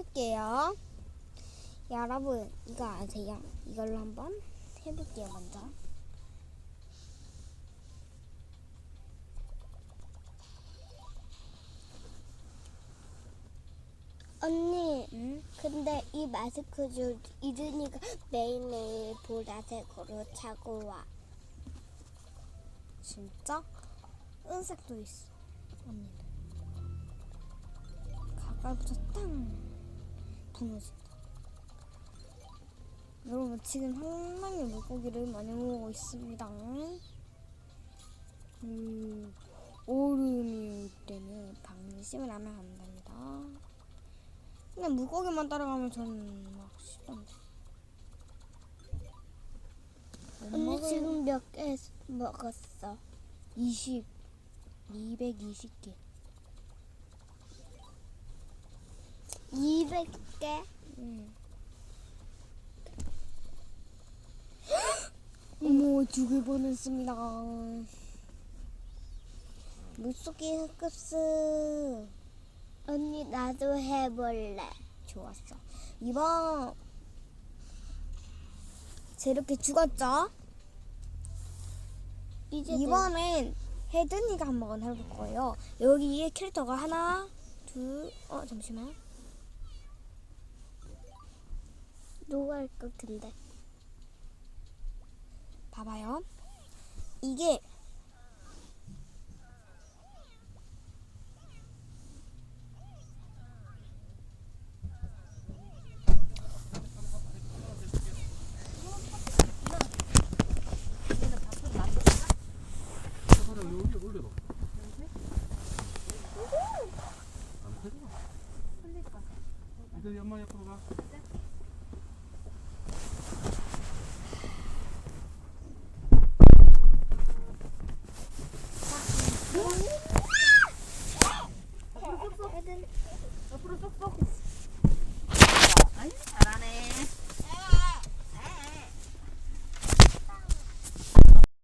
해볼게요. 여러분 이거 아세요? 이걸로 한번 해볼게요 먼저. 언니, 응? 근데 이 마스크 줄 이준이가 매일매일 보라색으로 차고 와. 진짜? 은색도 있어. 언니는. 가까이부터 땅 부러진다. 여러분 지금 상당히 물고기를 많이 먹고 있습니다. 음, 올 때는 방심을 하면 안 됩니다. 그냥 물고기만 따라가면 저는 막 싫던데. 못 언니 지금 몇 개 먹었어? 20, 220개. 200개? 응. 어머, 죽을 뻔했습니다. 물속의 흑급스. 언니 나도 해볼래. 좋았어. 이번, 제 이렇게 죽었죠? 이제 이번엔 혜든이가 한번 해볼 거예요. 여기에 캐릭터가 하나, 둘, 어, 잠시만. 누가 할것 같은데? 봐봐요. 이게. 이들 엄마 옆으로 가.